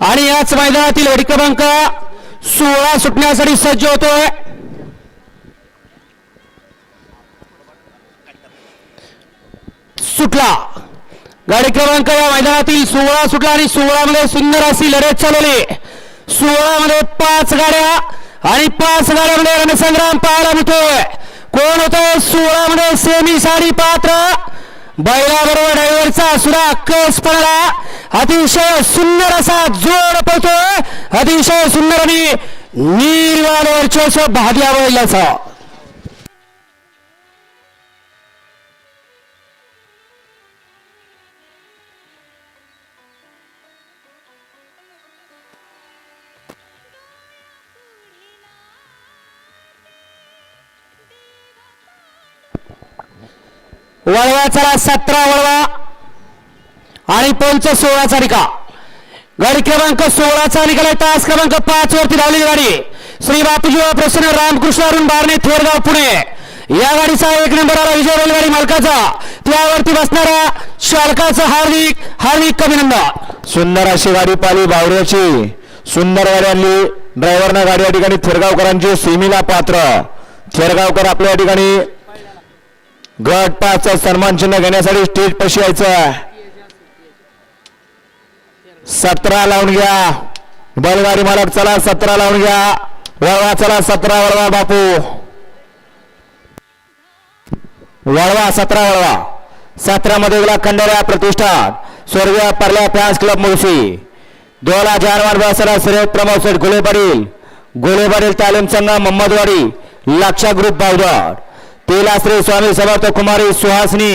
आणि याच मैदानातील गडी क्रमांक सोळा सुटण्यासाठी सज्ज होतोय. सुटला. गाडी क्रमांक या मैदानातील सोळा सुटला आणि सोळा मध्ये सुंदर अशी लढत चालवली. सोळा मध्ये पाच गाड्या आणि पाच गाड्यामध्ये रणसंग्राम पाहायला मिळतोय. कोण होतोय सोळा मध्ये सेमी साडी पात्र. बैलाबरोबर ड्रायव्हरचा सुरा कस पडला अतिशय सुंदर असा जोड पळतोय. अतिशय सुंदर आणि निर्वाण वर्चस्व भाग्या बैलाचा वळवा चला सतरा वळवा. आणि पंच सोळाचा निकाल. गाडी क्रमांक सोळाचा निकाल आहे. तास क्रमांक पाच वरती धावलेली गाडी. श्री बापूजी प्रसन्न रामकृष्ण अरुण बारणे थोरगाव पुणे. या गाडीचा एक नंबर आला विजय रेलगाडी मालकाचा. त्यावरती बसणारा शालकाचा हार्दिक हार्दिक अभिनंदन सुंदर अशी गाडी पाली बावऱ्याची. सुंदर गाडी आणली ड्रायव्हरनं गाडी या ठिकाणी थेरगावकरांची सेमीला पात्र. थेरगावकर आपल्या ठिकाणी गट पाचचा सन्मान चिन्ह घेण्यासाठी स्टेज पशी यायचं सतरा लावून घ्या. बैलगाडी मालक चला सतरा लावून घ्या. वळवा चला सतरा वळवा बापू. वळवा सतरा वळवा. सतरा मध्ये गेला खंडाऱ्या प्रतिष्ठान. स्वर्गीय परल्या फॅन्स क्लब मुळशी. दोला जानवार बसरा श्रेय प्रमोद सेठ गोले पाटील गोले पाटील तालीम संघ मोहम्मदवाडी लक्षा ग्रुप बावदर तेला श्री स्वामी समर्थ कुमारी सुहासनी.